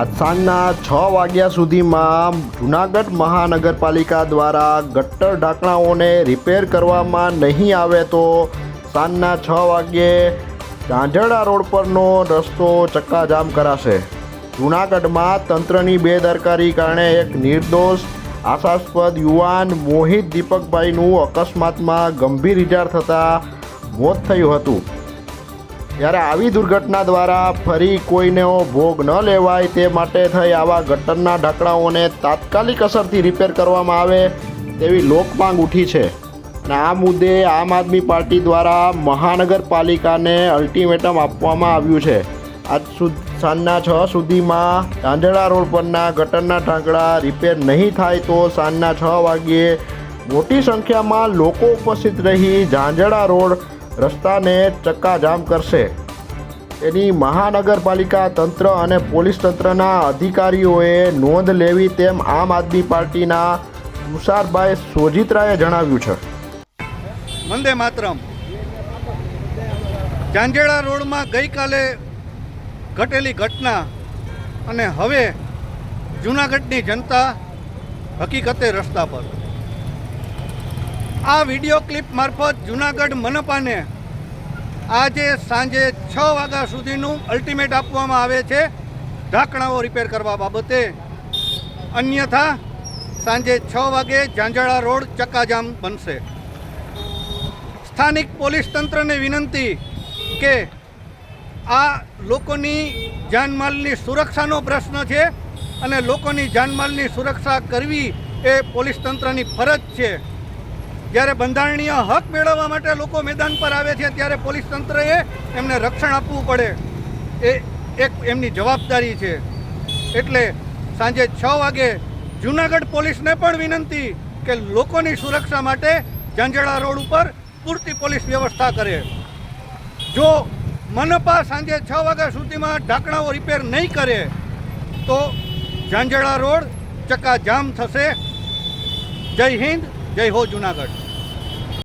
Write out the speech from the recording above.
આજ સાંજના છ વાગ્યા સુધીમાં જુનાગઢ મહાનગરપાલિકા દ્વારા ગટ્ટર ઢાંકણાઓને રિપેર કરવામાં નહીં આવે તો સાંજના છ વાગ્યે ઝાંઝરડા રોડ પરનો રસ્તો ચક્કાજામ કરાશે. જુનાગઢમાં તંત્રની બેદરકારી કારણે એક નિર્દોષ, આશાસ્પદ યુવાન મોહિત દીપકભાઈનું અકસ્માતમાં ગંભીર ઇજાર થતાં મોત થયું હતું. ત્યારે આવી દુર્ઘટના દ્વારા ફરી કોઈનો ભોગ ન લેવાય તે માટે થઈ આવા ગટરના ઢાંકણાઓને તાત્કાલિક અસરથી રિપેર કરવામાં આવે તેવી લોકમાંગ ઉઠી છે. અને આ મુદ્દે આમ આદમી પાર્ટી દ્વારા મહાનગરપાલિકાને અલ્ટિમેટમ આપવામાં આવ્યું છે. આજ સાંજના છ સુધીમાં ઝાંઝરડા રોડ પરના ગટરના ઢાંકડા રિપેર નહીં થાય તો સાંજના છ વાગ્યે મોટી સંખ્યામાં લોકો ઉપસ્થિત રહી ઝાંઝડા રોડ રસ્તાને ચક્કાજામ કરશે. એની મહાનગરપાલિકા તંત્ર અને પોલીસ તંત્રના અધિકારીઓએ નોંધ લેવી તેમ આમ આદમી પાર્ટીના તુષારભાઈ સોજિત્રાએ જણાવ્યું છે. વંદે માતરમ. ચાંજેડા રોડમાં ગઈકાલે ઘટેલી ઘટના અને હવે જૂનાગઢની જનતા હકીકતે રસ્તા પર. આ વીડિયો ક્લિપ મારફત જુનાગઢ મનપાને આજે સાંજે છ વાગ્યા સુધીનું અલ્ટિમેટ આપવામાં આવે છે. ઢાંકણાઓ રિપેર કરવા બાબતે. અન્યથા, સાંજે છ વાગે ઝાંઝાળા રોડ ચક્કાજામ બનશે. સ્થાનિક પોલીસ તંત્રને વિનંતી કે આ લોકોની જાનમાલની સુરક્ષાનો પ્રશ્ન છે અને લોકોની જાનમાલની સુરક્ષા કરવી એ પોલીસ તંત્રની ફરજ છે. જ્યારે બંધારણીય હક મેળવવા માટે લોકો મેદાન પર આવે છે, ત્યારે પોલીસ તંત્રએ એમને રક્ષણ આપવું પડે. એ એક એમની જવાબદારી છે. એટલે સાંજે છ વાગે જૂનાગઢ પોલીસને પણ વિનંતી કે લોકોની સુરક્ષા માટે ઝાંઝેડા રોડ ઉપર પૂરતી પોલીસ વ્યવસ્થા કરે. જો મનપા સાંજે છ વાગ્યા સુધીમાં ઢાંકણાઓ રિપેર નહીં કરે, તો ઝાંઝેડા રોડ ચક્કાજામ થશે. જય હિન્દ, જય હો જુનાગઢ.